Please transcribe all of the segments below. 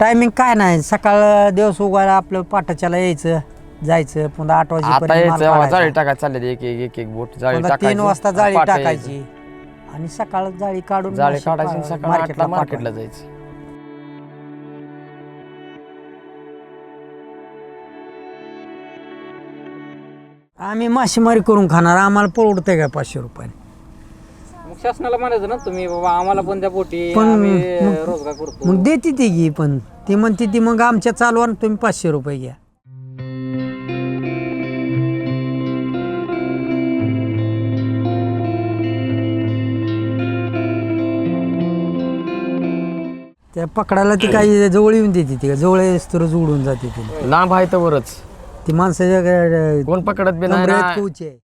Timing काय नाही सकाळ दिवस उगायला आपलं पाटाच्याला यायचं जायचं पुन्हा आठ आता जाळी काढायचा. टाकायला चालले एक एक एक एक बोट जाळी तीन वाजता जाळी टाकायची आणि सकाळ जाळी काढून यायचं. जाळी मासे काढायची पा- आणि सकाळी मार्केटला आठला मार्केटला पाठवायचे. जायचं आम्ही मासेमारी करून खाणार आम्हाला परवडतंय का पाचशे रुपये मग शासनाला म्हणायचं ना तुम्ही बाबा आम्हाला पण त्या पोटी पण आम्ही मग- रोजगार करतो. मग देते ती घी पण. ती म्हणते ती मग आमच्या चालवा तुम्ही पाचशे रुपये घ्या. त्या पकडायला ती काही जवळ येऊन देते ती जवळ तर उडून जाते ती. लांब आहे तर वरच. ती माणसाच्या कोण पकडत बी नाही ना. कवची आहे.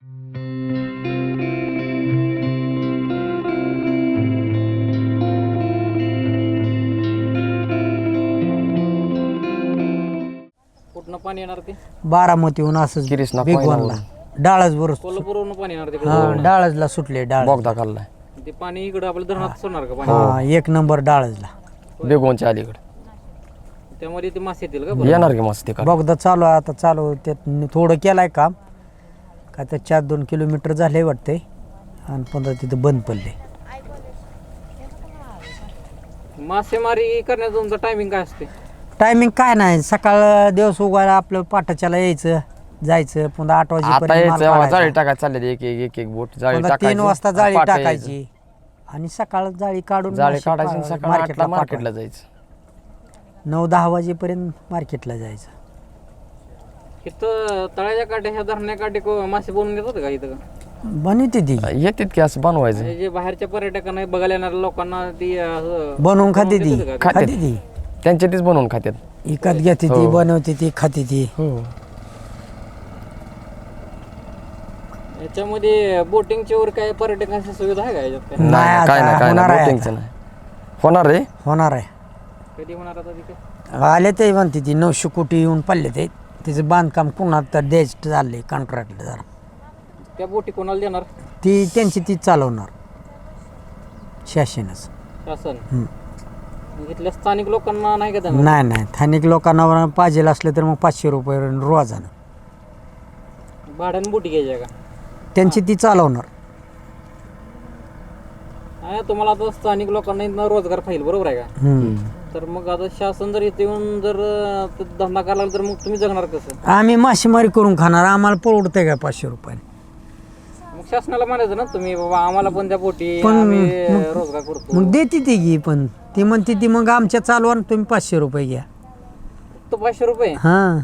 पाणी येणार ते? बारामतीहून असंच बेगवानला डाळच बरोबर कोल्हापूरवरून पाणी येणार हा डाळजला सुटले डाळ. बोगदा खाल्लाय. ते पाणी इकडे आपल्या धरणात सोडणार का पाणी? हा एक नंबर डाळजला. बेगोनच्या अलीकडे. त्यामध्ये ते मासे येतील का? बरं? येणार की मस्त ते बघदा चालू आहे आता चालू त्यात थोडं केलंय काम. काय तर चार दोन किलोमीटर झाले वाटते आणि पंधरा तिथं बंद पडले मासेमारी करण्याचं तुमचं टायमिंग काय असते टायमिंग काय नाही सकाळ दिवस उगायला आपलं पाटाच्याला यायचं जायचं पुन्हा आठ आता वाजेपर्यंत माल यायचं काढायचा. जाळी टाकायला चालले एक एक एक एक बोट जाळी पुन्हा टाकायची तीन वाजता जाळी पाटा यायचं. टाकायची आणि सकाळ जाळी काढून जाळी मासे काढायची आणि पा- सकाळी मार्केटला. जायचं नऊ दहा वाजेपर्यंत मार्केटला जायचं इथं तळ्याच्या काठे ह्या धरण्या काठे को- मासे बनवून येतात का इथं का बनवते ती येतात की असं बनवायचं म्हणजे जे बाहेरच्या पर्यटकांना बघायला येणाऱ्या लोकांना ती असं बनवून खाते ती देतात का? खाते. खाते ती त्यांच्या तीच बनवून खात्यात. विकत घेते ती हो. बनवते ती खाते ती. हो. याच्यामध्ये बोटिंगच्या वर काय पर्यटकांची सुविधा आहे का याच्यात काय नाही आता काय नाही काय होणार नाही आहे बोटिंगचं नाही. होणार रे होणार आहे. कधी होणार आता तिथे? आले ते म्हणते ती नऊशे कोटी येऊन पडले ते. तिचं बांधकाम पुन्हा तर द्यायचं चाललंय कॉन्ट्रॅक्टला जरा. त्या बोटी कोणाला देणार? ती त्यांची ती चालवणार. शासनच. शासन. हम्म. इथल्या स्थानिक लोकांना नाही का देणार? नाही नाही. स्थानिक लोकांना पाहिजे असलं तर मग पाचशे रुपये रोजानं. भाड्यानं बोटी घ्यायच्या का? त्यांची ती चालवणार. हा, तुम्हाला आता स्थानिक लोकांना इथनं रोजगार पाहिजे बरोबर आहे का? हम्म. तर मग आता शासन जर इथे येऊन जर अं, ते धंदा करायला लागला तर मग तुम्ही जगणार कसं? आम्ही मासेमारी करून खाणार. आम्हाला परवडतंय का पाचशे रुपये मग शासनाला म्हणायचं ना तुम्ही बाबा आम्हाला पण त्या पोटी पण आम्ही मग- रोजगार करतो. मग देते ती घी पण. ती म्हणते ती मग आमच्या चालवा तुम्ही पाचशे रुपये घ्या. फक्त पाचशे रुपये? हां.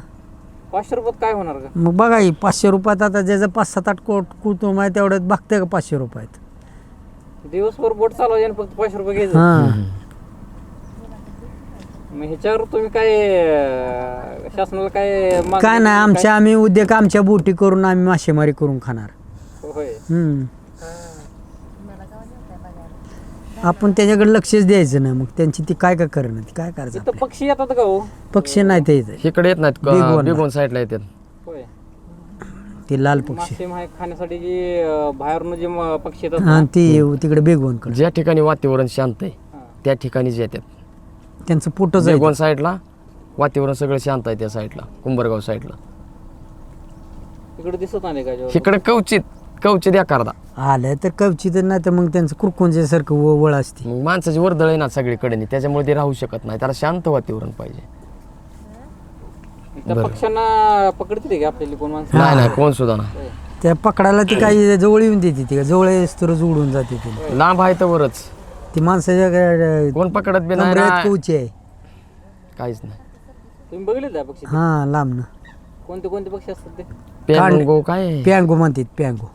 पाचशे रुपयात काय होणार का मग बघा ही पाचशे रुपयात आता ज्याचं पाच सात आठ कोट कुटुंब आहे तेवढ्यात बघते का पाचशे रुपयात? दिवसभर बोट चालवायची आणि फक्त पाचशे रुपये घ्यायचं. हां. मग ह्याच्यावर तुम्ही काय अं, शासनाला काय मागणी- काय नाही आमच्या आम्ही उद्योग आमच्या बोटी करून आम्ही मासेमारी करून खाणार. होय. हम्म. आपण त्याच्याकडे लक्षच द्यायचं ना मग त्यांची ती काय काय करणं ती काय करायचं इथं पक्षी येतात का हो? पक्षी नाही ते इथे. इकडे येत नाहीत. बेगोन साईडला येतात. होय. ते लाल पक्षी. मासे माहे खाण्यासाठी जे अं, बाहेरून जे म- पक्षी येतात हा ती तिकडे बेगवनकडे ज्या ठिकाणी वातावरण शांत आहे हा. त्या ठिकाणीच येतात. त्यांचं पोटच आहे बेगोन साईडला वातावरण सगळं शांत आहे त्या साईडला कुंभरगाव साईडला इकडे दिसत नाही का? इकडे कवचित कवचित एखादा आलं तर कवची तर नाही तर मग त्यांचं कुरकुंजेसारखं व वळ असते. मग माणसाची वर्दळ आहे ना सगळीकडे त्याच्यामुळे ते राहू शकत नाही. त्याला शांत वातावरण पाहिजे. त्या पक्ष्यांना पकडते का आपल्याला कोण माणसं? नाही नाही कोण सुद्धा नाही. होय. त्या पकडायला ती काही जवळ येऊन देते ती जवळ तर उडून जाते ती. लांब आहे तर वरच ती माणसाच्या कोण पकडत बी नाही कमरेत ना. कवची आहे. काहीच नाही. तुम्ही बघितले त्या पक्षी? हा लांब ना. कोणते कोणते पक्षी असतात ते? पेमुंगो काय? आहे? प्यांगो म्हणतात प्यांगो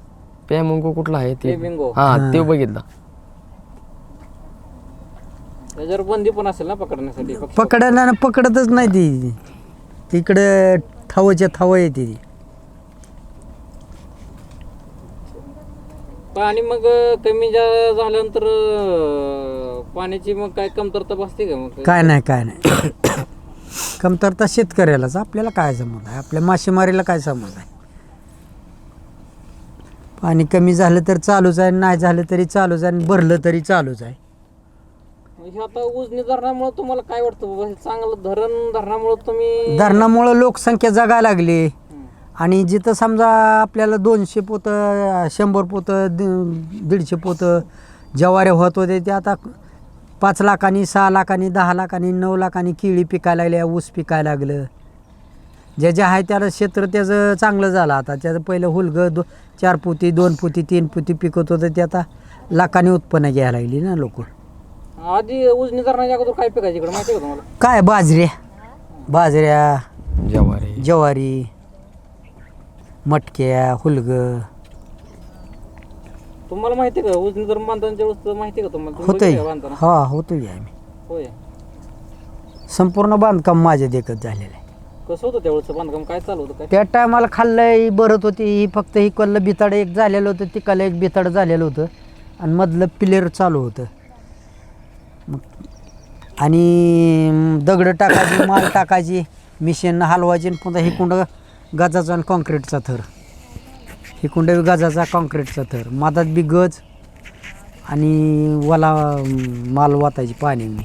पेमुंगो कुठला आहे ते. हा ते बघितलं. त्याच्यावर बंदी पण असेल ना पकडण्यासाठी? पक्षी पकडायला ना पकडतच नाही ती. तिकडे थावच्या थाव येते ती. आणि मग अं, कमी जा झाल्यानंतर अं, पाण्याची मग काय कमतरता भासते का मग? काय नाही काय नाही. कमतरता शेतकऱ्यालाच. आपल्याला काय समज आहे? आपल्या मासेमारीला काय समज आहे? पाणी कमी झालं तर चालूच आहे नाही झालं तरी चालूच आहे आणि भरलं तरी चालूच आहे. हे आता उजनी धरणामुळे तुम्हाला काय वाटतं बाबा? हे चांगलं धरण धरणामुळे तुम्ही धरणामुळं लोकसंख्या जगायला लागली. आणि जिथं समजा आपल्याला दोनशे पोतं शंभर पोतं दि- दीडशे पोतं जवारे होत होते ते आता पाच लाखांनी सहा लाखांनी दहा लाखांनी नऊ लाखांनी केळी पिकायला लागल्या ऊस पिकायला लागलं. जे जे आहे त्याला क्षेत्र त्याचं चांगलं झालं. आता त्याचं पहिलं हुलगं दो चार पोती दोन पोती तीन पोती पिकत होतं ते आता लाखांनी उत्पन्न घ्यायला लागली ना लोक. आधी उजनी धरणाच्या अगोदर काय पिकायचं इकडे? माहिती आहे का तुम्हाला? काय बाजऱ्या बाजऱ्या जवारी. ज्वारी मटक्या हुलगं. तुम्हाला माहिती आहे का? उजनी धरण बांधताना वेळेस माहिती आहे का तुम्हाला? तुम्ही होतंय. बघितलं का बांधताना? हा होतोय आम्ही. होय. संपूर्ण बांधकाम माझ्या देखत झालेलं आहे. कसं होतं त्यावेळेस बांधकाम? काय चालू होतं? काय? त्या टायमाला खाल्लंय भरत होती. ही फक्त ही कल्लं बिताड एक झालेलं होतं तिकाला एक बिताड झालेलं होतं. आणि मधलं पिलेर चालू होतं. मग आणि दगडं टाकायची माल टाकायची मिशीन हलवायची आणि पुन्हा हिकुंड गजाचा आणि कॉन्क्रीटचा थर. हिकुंड गजाचा कॉन्क्रीटचा थर. मातात बी गज आणि वला माल वातायची पाणी मी.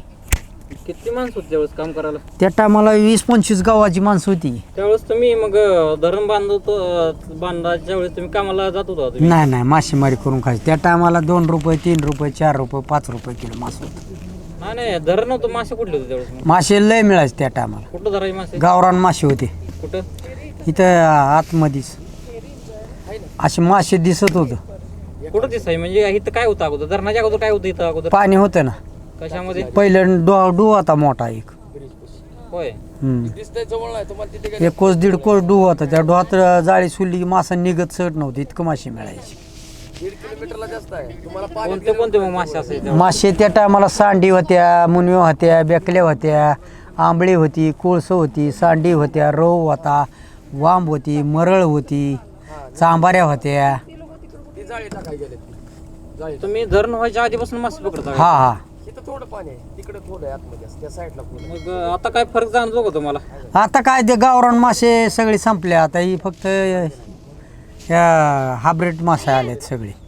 किती माणसं होती त्यावेळेस काम करायला? त्या टायमाला वीस पंचवीस गावाची माणसं होती. त्यावेळेस तुम्ही मग अं, धरण बांधतो अं, बांधायच्या वेळेस तुम्ही कामाला जात होता तुम्ही? नाही नाही मासेमारी करून खायची. त्या टायमाला दोन रुपये तीन रुपये चार रुपये पाच रुपये किलो मास होतं. नाही नाही धरण नव्हतं मासे कुठले होते त्यावेळेस मग? मासे लय मिळायचे त्या टायमाला. कुठं धरायचे मासे? गावरान मासे होते. कुठं? इथं आतमध्येच. असे मासे दिसत होतं. कुठं दिसाय म्हणजे इथं काय होतं अगोदर? धरणाच्या अगोदर काय होतं इथं अगोदर? पाणी होतं ना. कशामध्ये? पहिलं डो डू होता मोठा एक. होय. हम्म. एक कोस दीड कोस डू होता. त्या डोहात जाळी सुली की मासा निघत सट नव्हती इतकं मासे मिळायचे. कोणते कोणते मग मासे असायचे? मासे त्या टायमाला सांडी होत्या मुनव्या होत्या बेकल्या होत्या आंबळी होती कोळसं होती सांडी होत्या रव होता वांब होती मरळ होती चांबाऱ्या होत्या. तुम्ही धरण व्हायच्या आधीपासून मासे पकडता हा हा. मग अं, आता काय फरक जाणतो का तुम्हाला? आता काय ते गावरान मासे सगळे संपले आता ही फक्त ह्या हायब्रिड मासे आलेत सगळे.